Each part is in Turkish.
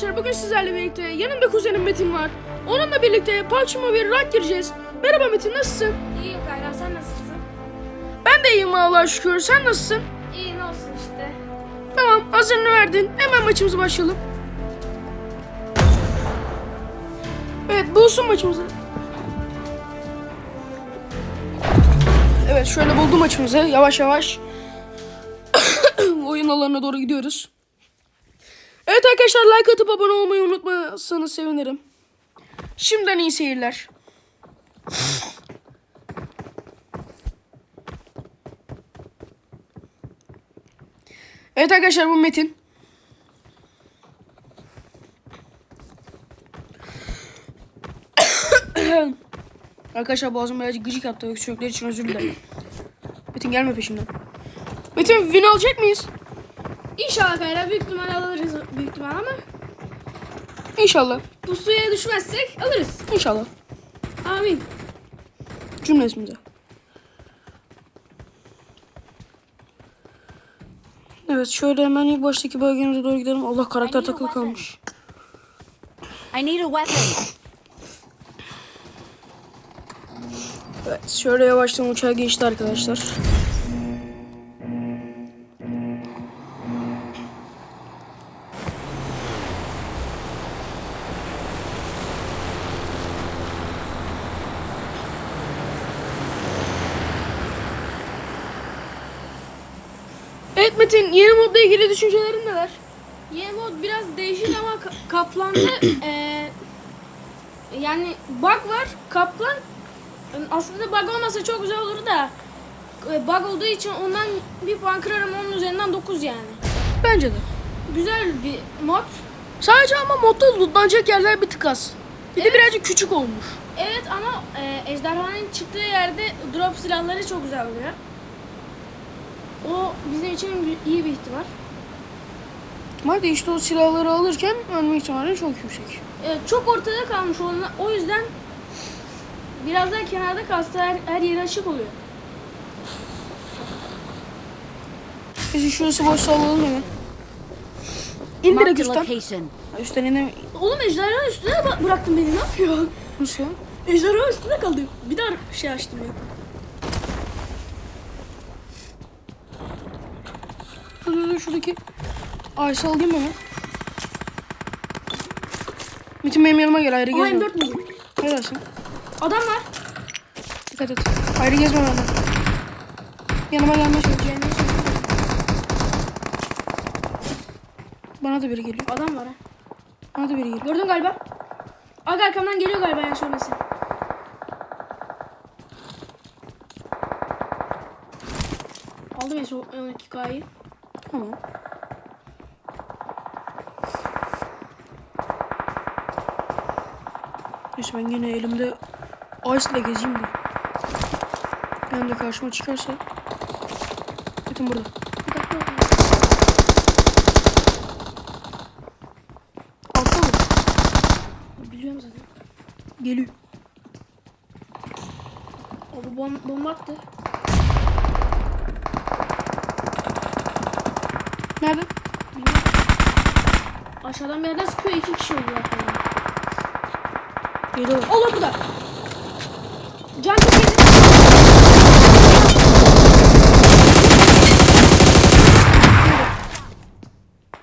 Arkadaşlar bugün sizlerle birlikte yanımda kuzenim Metin var. Onunla birlikte PUBG Mobile rank gireceğiz. Merhaba Metin nasılsın? İyiyim Kayra sen nasılsın? Ben de iyiyim Allah'a şükür. Sen nasılsın? İyi ne olsun işte. Tamam hazırını verdin. Hemen maçımıza başlayalım. Evet bulsun maçımızı. Evet şöyle buldum maçımızı. Yavaş yavaş. Oyun alanına doğru gidiyoruz. Evet arkadaşlar like atıp abone olmayı unutmazsanız sevinirim. Şimdiden iyi seyirler. Evet arkadaşlar bu Metin. arkadaşlar boğazım birazcık gıcık yaptı. Öksürükler için özür dilerim. Metin gelme peşimden. Metin win alacak mıyız? İnşallah Kayra büyük ihtimal alırız büyük ihtimal ama İnşallah. pusuya düşmezsek alırız. İnşallah. Amin. Cümlesimize. Evet şöyle hemen ilk baştaki bölgemize doğru gidelim. Allah karakter takılı kalmış. I need a weapon. Evet şöyle yavaştan uçağa geçti arkadaşlar. Metin yeni modla ilgili düşüncelerin neler? Yeni mod biraz değişik ama ka- kaplanda eee, yani bug var. Kaplan aslında bug olmasa çok güzel olur da e, bug olduğu için ondan bir puan kırarım onun üzerinden 9 yani. Bence de. Güzel bir mod. Sadece ama modda lootlanacak yerler bir tık az. Bir de birazcık küçük olmuş. Evet ama e, ejderhanın çıktığı yerde drop silahları çok güzel oluyor. O bizim için iyi bir ihtimal. Ama de işte o silahları alırken ölme ihtimali çok yüksek. Evet, çok ortada kalmış onun. O yüzden biraz daha kenarda kalsa her, her yeri açık oluyor. Biz şurası boş alalım hemen. İn direkt üstten. location. Üstten ine... Oğlum ejderha üstüne bıraktın beni ne yapıyor? Nasıl? Ejderha üstüne kaldı. Bir daha şey açtım ya. Dur dur dur şuradaki... Ayşe alayım hemen. Metin benim yanıma gel ayrı gezme. M4 buldum. Ne dersin? Adam var. Dikkat et. Ayrı gezme benden. Yanıma gelmeye çalış. Gelmeye çalışıyor. Bana da biri geliyor. Adam var ha. Bana da biri geliyor. Gördün galiba. Aga arkamdan geliyor galiba yanlış olmasın. Aldım en son 12K'yı. Tamam. Neyse ben yine elimde Ice ile gezeyim de. Ben de karşıma çıkarsa. Metin burada. Altta mı? Biliyorum zaten. Geliyor. O bomba attı. Nerede? Aşağıdan bir yerden sıkıyor iki kişi oldular. Geliyor. Allah bu da. Can.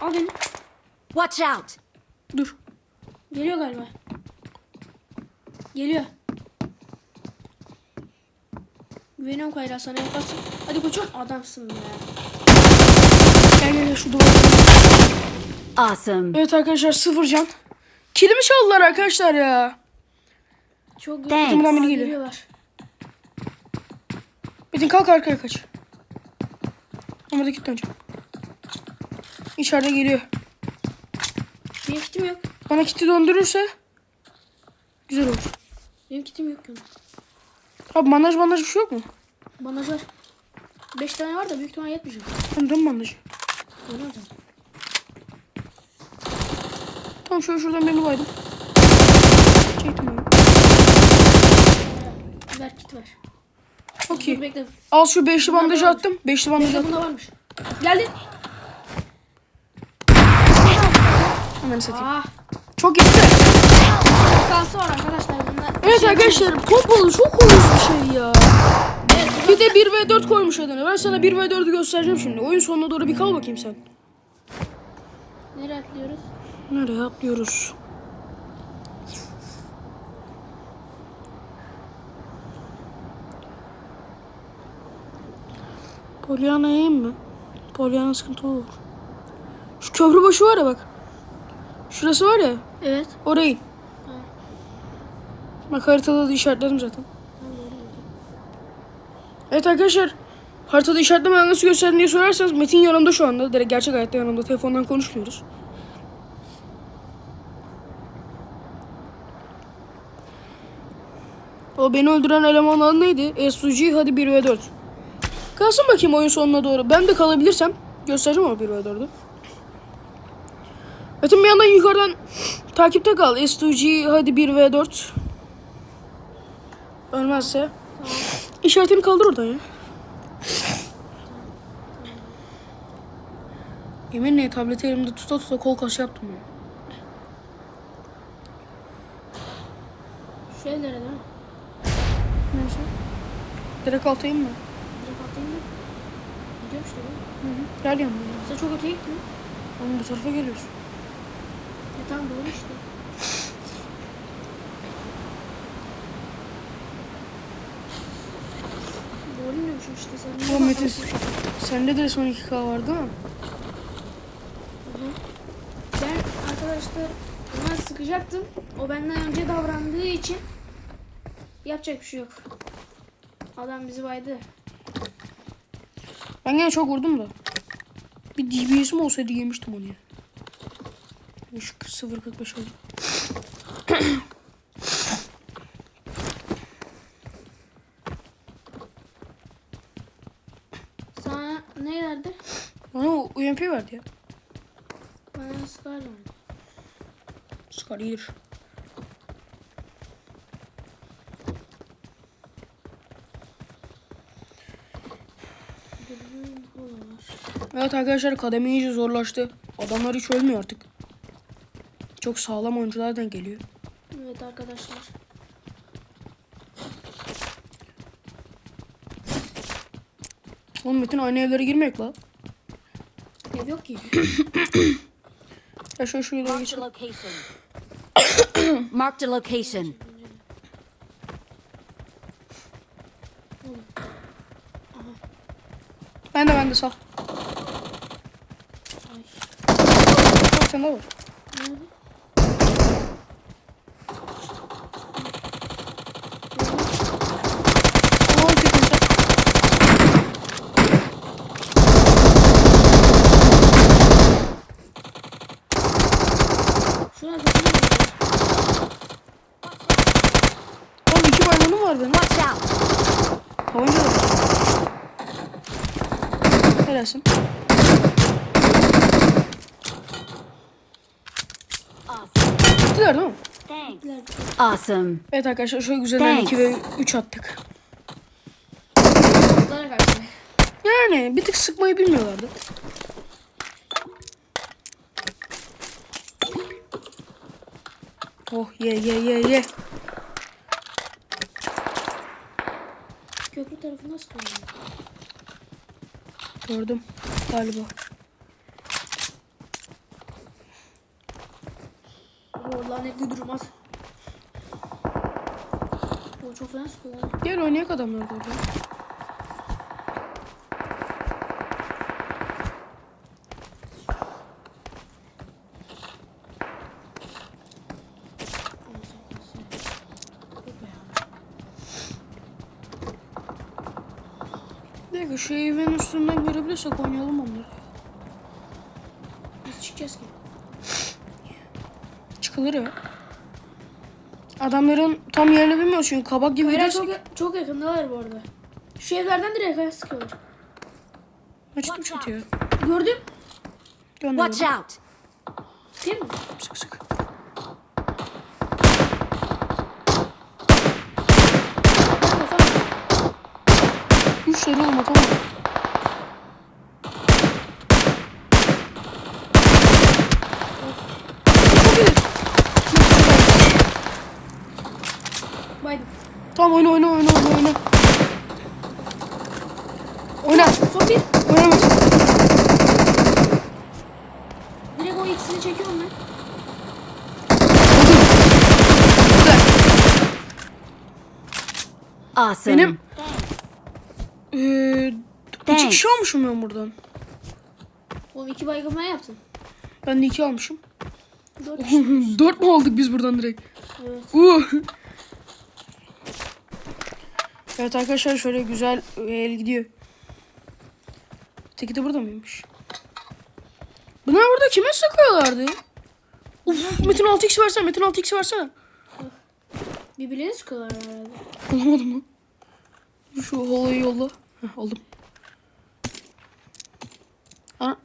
Al beni. Watch out. Dur. Geliyor galiba. Geliyor. Güveniyorum Kayra sana yaparsın. Hadi koçum adamsın ya. Gel gel şu duvara. Awesome. Evet arkadaşlar sıfır can. Kilimi çaldılar arkadaşlar ya. Çok Thanks. Buradan biri geliyor. Metin kalk arkaya kaç. Ama da git önce. İçeride geliyor. Benim kitim yok. Bana kiti döndürürse güzel olur. Benim kitim yok. Yani. Abi bandaj bandaj bir şey yok mu? Bandaj var. 5 tane var da büyük ihtimal yetmeyecek. Tamam dön bandajı. O zaman. Tamam şöyle şuradan birini baydım. Çektim onu. Ver kit ver. Okey. Dur bekle. Al şu beşli bandajı attım. Beşli bandajı Bekle attım. bunda varmış. Geldi. Hemen satayım. Ah. Çok yetti. Kalsı var arkadaşlar bunda. Evet arkadaşlar pompalı çok uyuz bir şey ya. Bir de 1 v 4 koymuş adını. Ben sana 1 v 4'ü göstereceğim şimdi. Oyun sonuna doğru bir kal bakayım sen. Nereye atlıyoruz? Nereye atlıyoruz? Polyana yiyeyim mi? Polyana sıkıntı olur. Şu köprü başı var ya bak. Şurası var ya. Evet. Oraya in. Bak haritada da işaretledim zaten. Evet arkadaşlar. Haritada işaretlemeden nasıl gösterdin diye sorarsanız Metin yanımda şu anda. Direkt gerçek hayatta yanımda. Telefondan konuşmuyoruz. O beni öldüren elemanın adı neydi? SUG hadi 1 ve 4. Kalsın bakayım oyun sonuna doğru. Ben de kalabilirsem göstereceğim ama 1 ve 4'ü. Metin bir yandan yukarıdan takipte kal. SUG hadi 1 ve 4. Ölmezse. İşaretini kaldır oradan ya. Yeminle tableti elimde tuta tuta kol kaşı yaptım ya. Şu evlere değil mi? Neyse. Direkt altayım mı? Direkt atlayayım mı? Gidiyorum işte değil mi? Hı hı. Gel yanıma ya. Sen çok öteye gittin? Oğlum bu tarafa geliyorsun. E tamam doğru işte. İnmemişim işte sen. Oğlum Metin sende de son 2K var değil mi? Ben arkadaşlar ona sıkacaktım. O benden önce davrandığı için yapacak bir şey yok. Adam bizi baydı. Ben gene çok vurdum da. Bir DBS'im olsaydı yemiştim onu ya. Şu 0.45 oldu. Sana ne verdi? Bana verdi ya. Bana Scar verdi. Scar iyidir. Evet arkadaşlar kademe iyice zorlaştı. Adamlar hiç ölmüyor artık. Çok sağlam oyunculardan geliyor. Evet arkadaşlar. Oğlum Metin aynı evlere girmek la. Ev yok ki. Ya şöyle şuraya doğru Marked a geçelim. location. Ben de ben de sağ. Ay. Bak sende var. Nerede? Ama o çekilse. Şu an kesin Oğlum iki maymunum var benim. Watch out. Tabanca da var. Helalsin. Gittiler değil mi? Thanks. Awesome. Evet arkadaşlar şöyle güzelden Thanks. 2 ve 3 attık. Bunlara karşı. Yani bir tık sıkmayı bilmiyorlardı. Oh ye ye ye ye. Köprü tarafı nasıl koyuyor? Gördüm galiba. Lanetli durmaz. O çok fena sıkıyor. Gel oynayak adamlar da orada. Olsun, olsun. Yok be ya. Dakika şu evin üstünden görebilirsek oynayalım onları. Biz çıkacağız ki. Çıkılır ya. Adamların tam yerini bilmiyor çünkü kabak gibi gidersek. çok, çok yakındalar bu arada. Şu evlerden direkt ayağa sıkıyorlar. Açtım çatıyor. Gördüm. Gönderiyorum. Watch out. Değil mi? Sık sık. Üç tane oğlum Baydım. Tamam oyna oyna oyna oyna oyna. Oyna. Son bir. Oyna Metin. Direkt o ikisini çekiyorum ben. Awesome. Benim eee iki kişi almışım ben buradan. Oğlum iki baygın ben yaptım. Ben de iki almışım. Dört. Dört mü aldık biz buradan direkt? evet. Uh. Evet arkadaşlar şöyle güzel el gidiyor. Teki de burada mıymış? Bunlar burada kime sıkıyorlardı? Uf, Metin 6x versene, Metin 6x versene. Birbirlerini sıkıyorlar herhalde. Alamadım lan. Şu halayı yolla. Heh, aldım. Ha.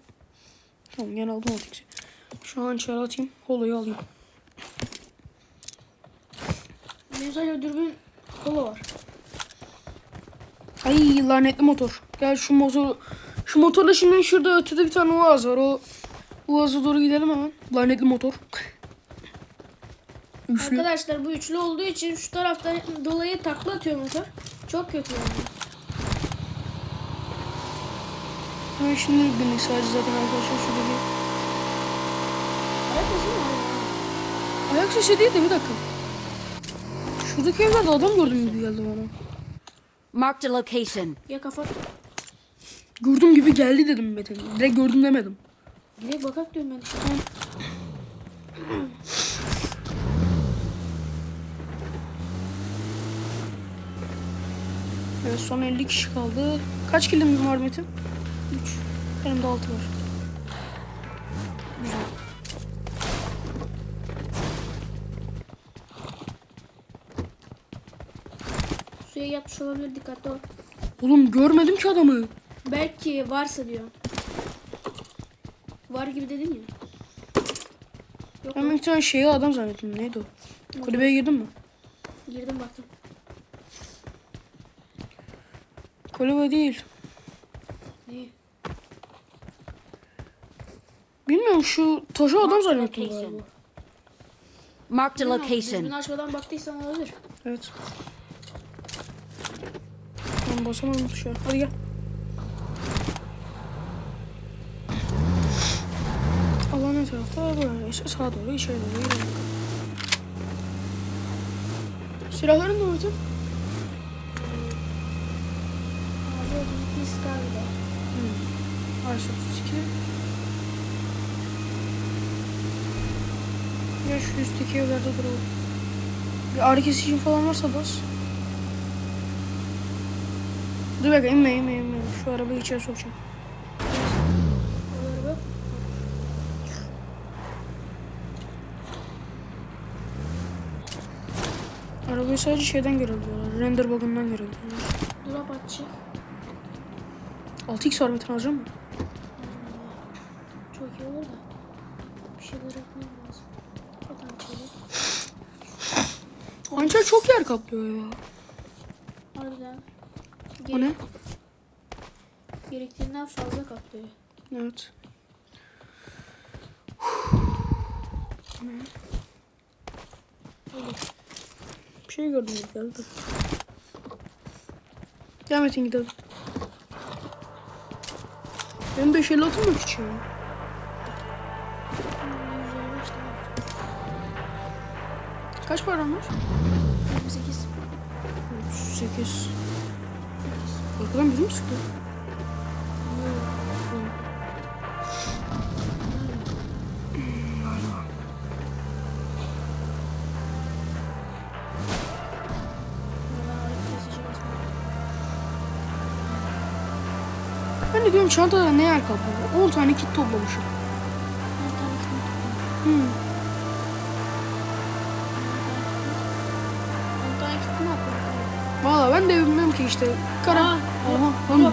Tamam gene aldım 6x'i. Şu an içeri atayım. Halayı alayım. Sadece dürbün kolu var. Lanetli motor. Gel şu motor şu motorla şimdi şurada ötede bir tane uaz var. O uaza doğru gidelim hemen. Lanetli motor. Üçlü. Arkadaşlar bu üçlü olduğu için şu taraftan dolayı takla atıyor motor. Çok kötü yani. Ha, şimdi bindik sadece zaten arkadaşlar şurada bir Ayak sesi mi var? ayak sesi değil de bir dakika. Şuradaki evlerde adam gördüm gibi geldi bana. Marked a location. Ya kafa. Gördüm gibi geldi dedim Metin. Direkt gördüm demedim. Direkt bakak diyorum ben. işte. Evet son 50 kişi kaldı. Kaç kilim var Metin? 3. Benim de 6 var. Güzel. Suya yatmış olabilir dikkatli ol. Oğlum görmedim ki adamı. Belki varsa diyor. Var gibi dedin ya. Yok Ben bir tane şeyi adam zannettim. Neydi o? Kulübeye girdin mi? girdim baktım. Kulübe değil. İyi. Bilmiyorum şu taşı adam zannettim galiba. Marked a location. Düzgün açmadan baktıysan olabilir. Evet. Ben basamadım tuşa. Hadi gel. Allah ne tarafta böyle işte sağa doğru içeri doğru gidelim. Silahların ne 32 skarda. Arsa 32. Ya şu üstteki evlerde duralım. Bir ağrı kesici falan varsa bas. Dur bekle inme inme inme. Şu arabayı içeri sokacağım. Arabayı sadece şeyden görebiliyorlar. Render bug'ından görebiliyorlar. Dolap açı. 6x var metre alacağım mı? Çok iyi olur da. Bir şeyler yapmam lazım. Zaten çelik. Hançer çok yer kaplıyor ya. Harbiden. O ne? Gerektiğinden fazla kaplıyor. Evet. Ne? Bir şey gördüm geldi. Gel Metin gidelim. Benim 5 50 atım yok hiç ya. Hmm, 125 tane. Kaç param var? 28. 38. Arkadan biri mi sıktı? Ben de diyorum çantada ne yer kaplıyor? 10 tane kit toplamışım. Hmm. 10 tane kitim attım. Valla ben de bilmiyorum ki işte. Kara. Aa, Aha. Lan.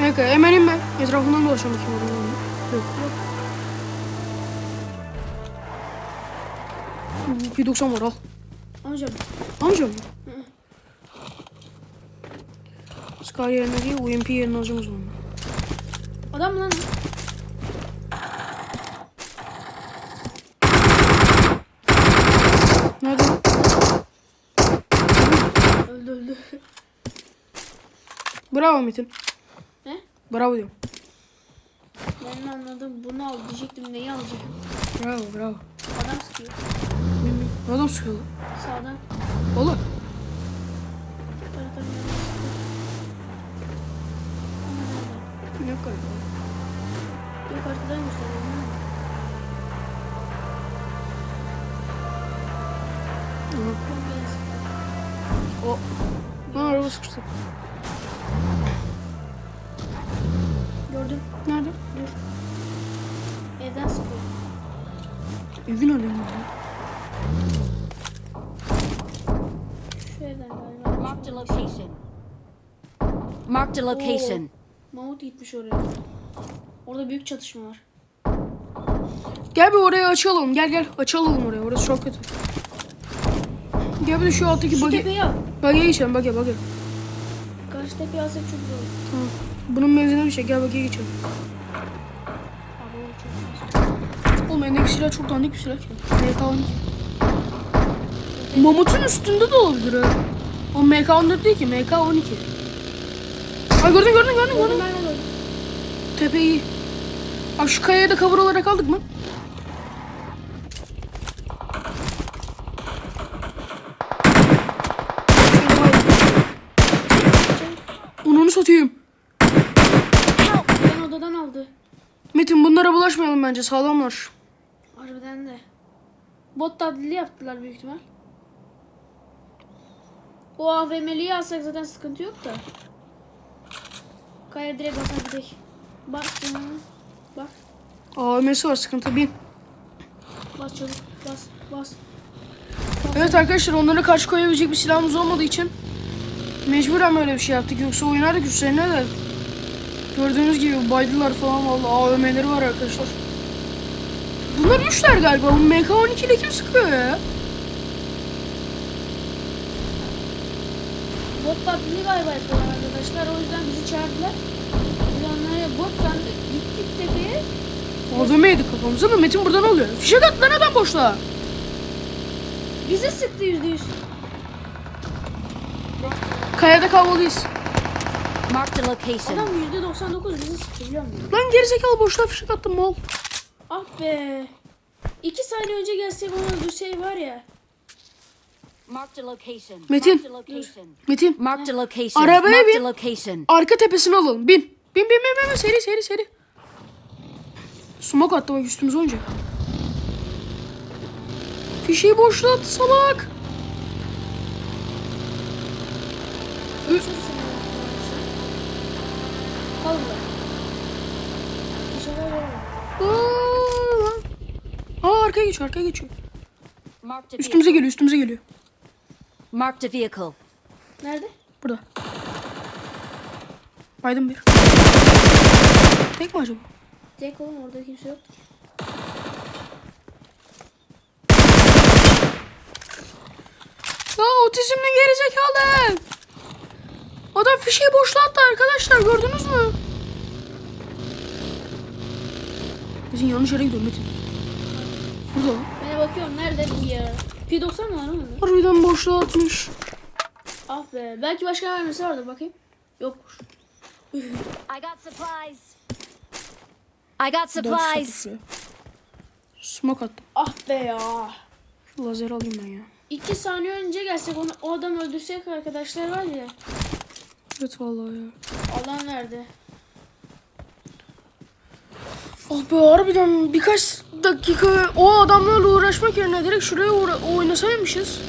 Dakika hemen inme. Etrafından dolaşalım bakayım adamın. Yok. Yok. Bir 90 var al. Amcam. Amcam? Scar yerine değil UMP yerine alacağım o zaman. ben. Adam lan? Bravo Metin. Ne? Bravo diyorum. Ben anladım. Bunu al diyecektim. Neyi alacağım? Bravo bravo. Adam sıkıyor. Ne adam sıkıyor? Sağdan. Nerede? Yok galiba. Yok mi? Hı. Yok. O. Ha araba sıkıştı. Gördüm. Nerede? Dur. Evden sıkıyor. Evin önünde. Şu evden galiba. Marked a location. Marked a location. Mahmut gitmiş oraya. Orada büyük çatışma var. Gel bir oraya açalım. Gel gel açalım oraya. Orası çok kötü. Gel bir de şu alttaki Şu al. Bagiye geçelim bagi bagi. Karşı tepeyi alsak çok olur. Tamam. Bunun benzinine bir şey. Gel bagiye geçelim. Oğlum elindeki silah çok dandik bir silah ki. MK12. Mamut'un üstünde de olabilir ha. O MK14 değil ki MK12. Ay gördün gördün gördün gördün. Tepeyi. Bak şu kayaya da cover olarak aldık mı? Onu satayım. Ben odadan aldı. Bulaşmayalım bence sağlamlar. Harbiden de. Bot taklidi yaptılar büyük ihtimal. O AVM'liyi alsak zaten sıkıntı yok da. Kaya direkt basar gidelim. Bas canım. Bak. AVM'si var sıkıntı bin. Bas çabuk. Bas. Bas. Evet arkadaşlar onlara karşı koyabilecek bir silahımız olmadığı için mecburen böyle bir şey yaptık. Yoksa oynardık üstlerine de. Gördüğünüz gibi baydılar falan vallahi AVM'leri var arkadaşlar. Bunlar üçler galiba. Bu MK12 ile kim sıkıyor ya? Bot taklidi galiba yapıyorlar arkadaşlar. O yüzden bizi çağırdılar. Biz onlara bot sandık. Gittik tepeye. AVM yedik kafamıza ama Metin buradan oluyor. Fişek at lan adam boşluğa. Bizi sıktı yüzde yüz. Kayada kalmalıyız. Marked a location. Adam yüzde 99 bizi sıktı biliyor musun? Lan gerizekalı boşluğa fişek attım mal. Ah be. İki saniye önce gelsek onu öldürsey var ya. Marked a location. Metin. Metin Marked a location. Arabaya bin. location. arka tepesine alalım. Bin. Bin bin bin bin. Seri seri seri. Smoke attı bak üstümüze olunca. Fişeği boşluğa attı salak. Üf. Yok. Aa, arkaya geçiyor arkaya geçiyor. Üstümüze geliyor üstümüze geliyor. Marked a vehicle. Nerede? Burada. Baydım bir. Tek mi acaba? Tek oğlum orada kimse yok. Ya otizmli gerizekalı. Adam fişeği boşluğa attı arkadaşlar gördünüz mü? Metin yanlış yere gidiyor Metin. Burada lan. Ben bakıyorum nerede bu ya? P90 mı var mı? Harbiden boşluğa atmış. Ah be. Belki başka vermesi vardır bakayım. Yokmuş. I got supplies. I got Bir supplies. Smoke attım. Ah be ya. Şu lazer alayım ben ya. İki saniye önce gelsek onu o adam öldürsek arkadaşlar var ya. Evet vallahi ya. Adam nerede? Ah be harbiden birkaç dakika o adamlarla uğraşmak yerine direkt şuraya uğra- oynasaymışız.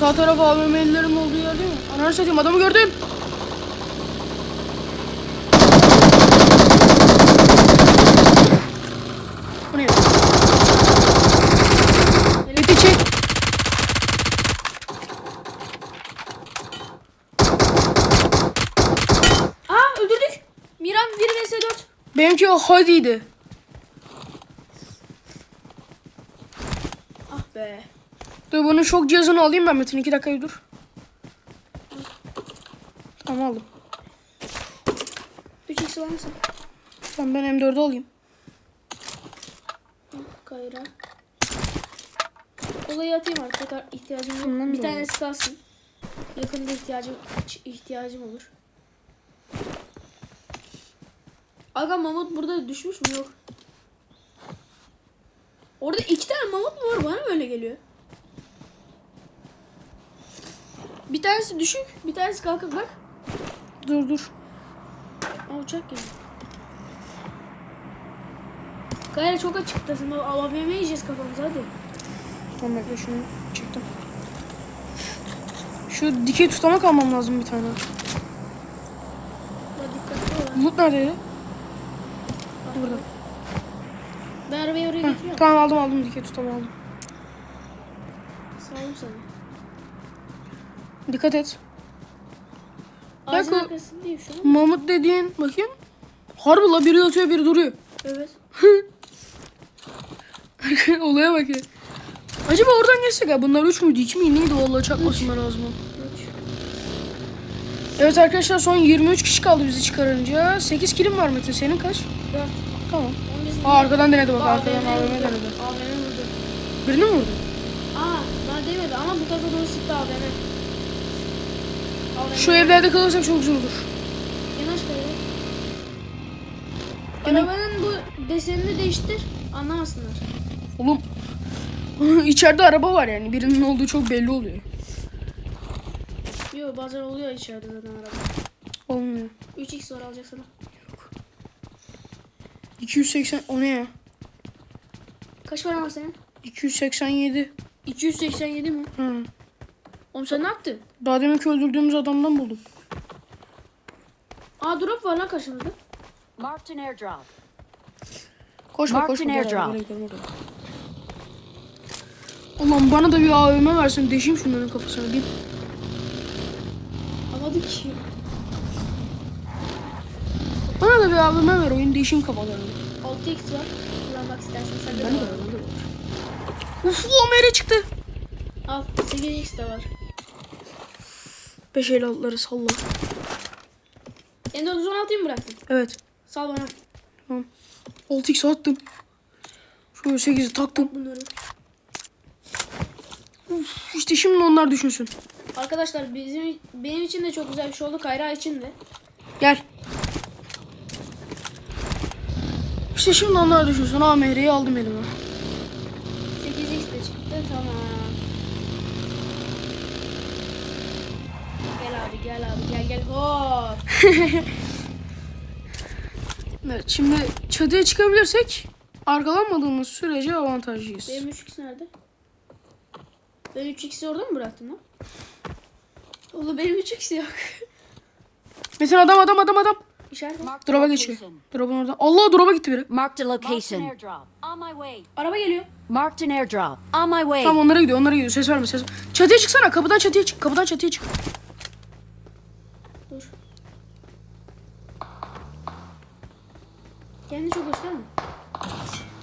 Sağ taraf AVM'lilerin olduğu yer değil mi? Ananı satayım adamı gördün. Bu ne? Eti çek. Aa öldürdük. Miran 1 vs 4. Benimki o hadiydi. Ah be. Dur bunun şok cihazını alayım ben Metin. 2 dakika bir dur. Tamam aldım. 3x var mısın? Tamam ben M4'ü alayım. Kayra. Olayı atayım artık. Tekrar ihtiyacım yok. Bundan bir tanesi kalsın. Yakında ihtiyacım ihtiyacım olur. Aga mamut burada düşmüş mü? Yok. Orada iki tane mamut mu var? Bana mı öyle geliyor? Bir tanesi düşük, bir tanesi kalkık bak. Dur dur. Aa, uçak geliyor. Kayra çok açıktasın. AVM yiyeceğiz kafamıza hadi. Tamam bekle şunu çektim. Şu dikey tutamak almam lazım bir tane. Dikkatli ol. Bulut neredeydi? Burada. Ben arabayı oraya getiriyorum. tamam aldım aldım dikey tutamak aldım. Sağ olun sana. Dikkat et. Ağacın Bak arkasındayım şu an. Mahmut dediğin bakayım. Harbi la biri yatıyor biri duruyor. Evet. Olaya bak ya. Acaba oradan geçsek ya bunlar 3 müydü 2 miydi neydi vallahi çakmasınlar ağzıma. Evet arkadaşlar son 23 kişi kaldı bizi çıkarınca. 8 kilim var Metin senin kaç? Dört. Tamam. On bizim- Aa arkadan denedi bak arkadan AVM denedi. AVM vurdu. Birini mi vurdu? Aa bana değmedi ama bu tarafa doğru sıktı AVM. Şu evlerde kalırsak çok zor olur. Yanaş. Yine- Arabanın bu desenini değiştir. Anlamasınlar. Oğlum içeride araba var yani birinin olduğu çok belli oluyor. Yo bazen oluyor içeride zaten araba. Olmuyor. 3x var alacak sana. 280 o ne ya? Kaç var senin? 287. 287 mi? Hı. Oğlum sen ne yaptın? Daha demek öldürdüğümüz adamdan buldum. Aa drop var lan karşımızda. Marked an airdrop. Koşma Marked koşma. an gel, airdrop. Ulan bana da bir AVM versin deşeyim şunların kafasına bir. Almadık ki. Bana da bir AVM ver oyun değişeyim kafalarını. 6x var. Kullanmak istersen sen de ben de var. Uf o çıktı. Al 8x de var. 5 el altları salla. Ender 16'yı mı bıraktın? Evet. Sal bana Tamam. 6x attım. Şöyle 8'i taktım. bunları. Uf, işte şimdi onlar düşünsün. Arkadaşlar bizim benim için de çok güzel bir şey oldu. Kayra için de. Gel. İşte şimdi onlar düşünsün. AMR'yi aldım elime. 8x de çıktı. Tamam. Gel abi gel Evet şimdi çatıya çıkabilirsek arkalanmadığımız sürece avantajlıyız. Benim 3x nerede? Ben 3x'i orada mı bıraktım lan? Oğlum benim 3x yok. Mesela adam adam adam adam. İşaret Drop'a geçiyor. Drop'un orada. Allah drop'a gitti biri. Marked a location. Araba geliyor. Marked an airdrop. On my way. Tamam onlara gidiyor onlara gidiyor. Ses verme ses. Çatıya çıksana kapıdan çatıya çık. Kapıdan çatıya çık. Dur. Kendini çok gösterme.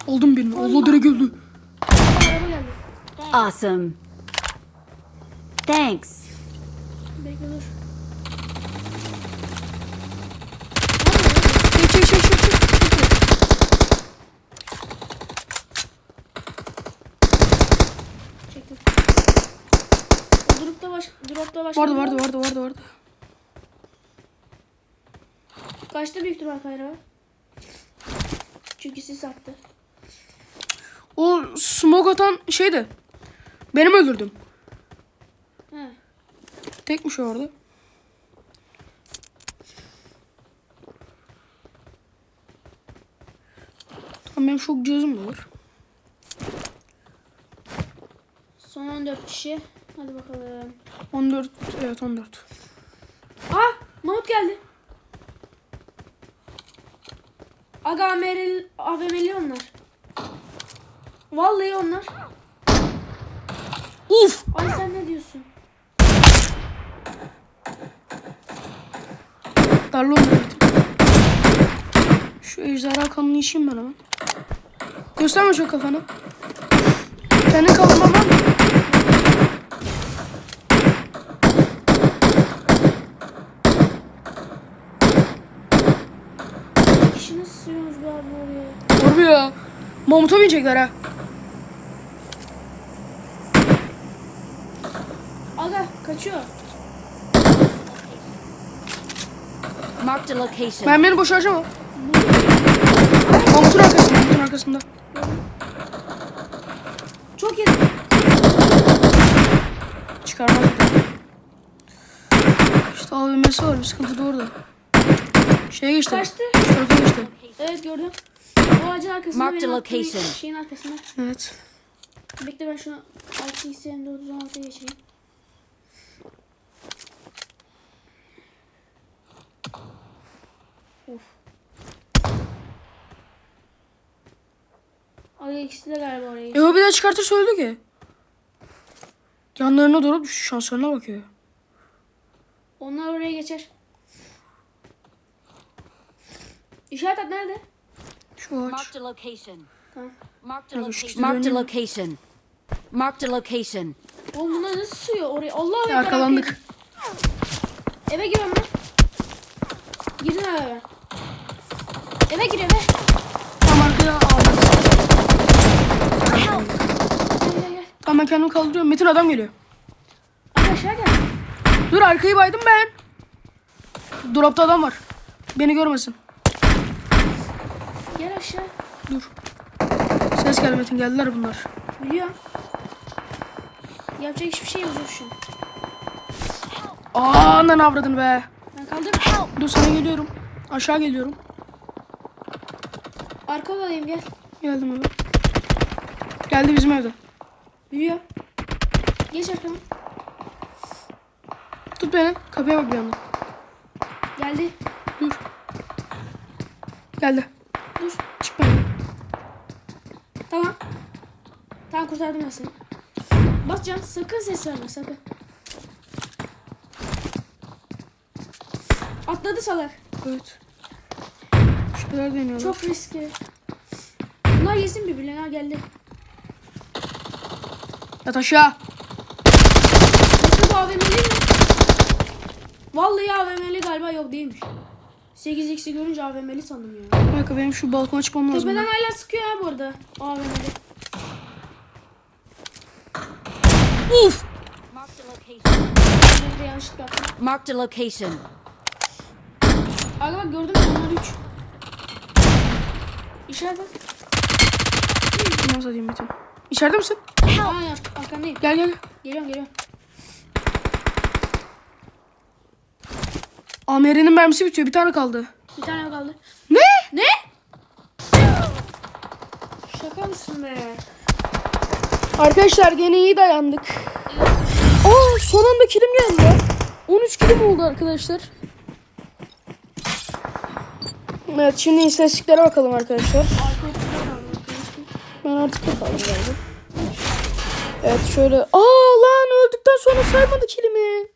Aldım birini. Allah direkt öldü. Araba geldi. Awesome. Thanks. Bekle dur. Çek çek çek çek. çek. Çektim. O dropta baş, dropta başka Vardı vardı var. vardı vardı vardı. Kaçta büyük ihtimal Kayra? Çünkü sis attı. O smoke atan şeydi. Benim öldürdüm. He. Tekmiş orada. Tamam benim şok cihazım da var. Son 14 kişi. Hadi bakalım. 14 evet 14. Aa! Mahmut geldi. Aga AVM'li onlar. Vallahi onlar. Uf! Ay sen ne diyorsun? Darlı. Şu ejderha kanını içeyim ben hemen. Gösterme çok kafanı. Kendin kaldırman var mı? kişi nasıl sığıyorsunuz be abi oraya? Harbi ya. Mamuta binecekler ha. Aga kaçıyor. Marked a location. Ben beni boş harcama. Mamutun arkasında. Mamutun arkasında. Çok iyi. Çıkarmaz. İşte AVM'si var. Bir sıkıntı da orada. Şeye geçti. Kaçtı. Şu tarafa geçti. Evet gördüm. O ağacın arkasında Mark the benim attığım location. şeyin arkasında. Evet. Bekle ben şunu 6 x M416'ya geçeyim. Of. Ay ikisi de galiba oraya. E o bir daha çıkartırsa öldü ki. Yanlarına doğru düştü. Şanslarına bakıyor. Onlar oraya geçer. İşaret at nerede? Şu ağaç. Marked a location. Tamam. Marked a Bakın şu location. Oğlum bunlar nasıl sığıyor oraya? Allah Allah. Arkalandık. Eve giriyorum ben. Girin eve. Eve gir eve. Tam arkaya aldım. Gel gel gel. Tamam ben kendimi kaldırıyorum. Metin adam geliyor. Abi aşağı gel. Dur arkayı baydım ben. Dolapta adam var. Beni görmesin. Gel aşağı. Dur. Ses geldi Metin geldiler bunlar. Biliyorum. Yapacak hiçbir şey yok şu. Aa anan avradın be. Ben kaldır. Dur sana geliyorum. Aşağı geliyorum. Arkada alayım gel. Geldim eve. Geldi bizim evde. Biliyorum. Geç arkama. Tut beni. Kapıya bak bir yandan. Geldi. Dur. Geldi. Dur. Benden. Tamam. Tamam kurtardım ben seni. Bas can. Sakın ses verme sakın. Atladı salak. Evet. Şeyler deniyorlar. Çok riskli. Bunlar yesin birbirlerine ha geldi. Yat aşağı. Yoksa bu AVM'li mi? Vallahi AVM'li galiba yok değilmiş. 8x'i görünce AVM'li sandım ya. Dakika benim şu balkona çıkmam lazım. Tepeden hala sıkıyor ha bu arada. AVM'li. Uf. Marked a location. Yanlışlıkla yaptım. Aga bak gördün mü onlar 3. İşaret bak. Nasıl diyeyim Metin? İçeride misin? Aa ar- arkandayım. Gel gel. Geliyorum geliyorum. Amer'in mermisi bitiyor. Bir tane kaldı. Bir tane kaldı. Ne? Ne? Şaka mısın be? Arkadaşlar gene iyi dayandık. Aa son anda kilim geldi ya. 13 kilim oldu arkadaşlar. Evet şimdi istatistiklere bakalım arkadaşlar. Ben artık kapalı geldim. Evet şöyle. Aa lan öldükten sonra saymadı kilimi.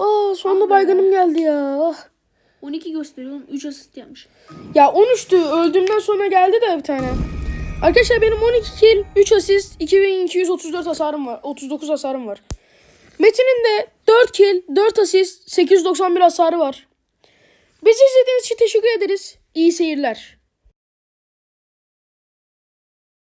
Aa sonunda baygınım geldi ya. Ah. 12 gösteriyorum. 3 asist yapmış. Ya 13'tü. Öldüğümden sonra geldi de bir tane. Arkadaşlar benim 12 kill, 3 asist, 2234 hasarım var. 39 hasarım var. Metin'in de 4 kill, 4 asist, 891 hasarı var. Bizi izlediğiniz için teşekkür ederiz. İyi seyirler.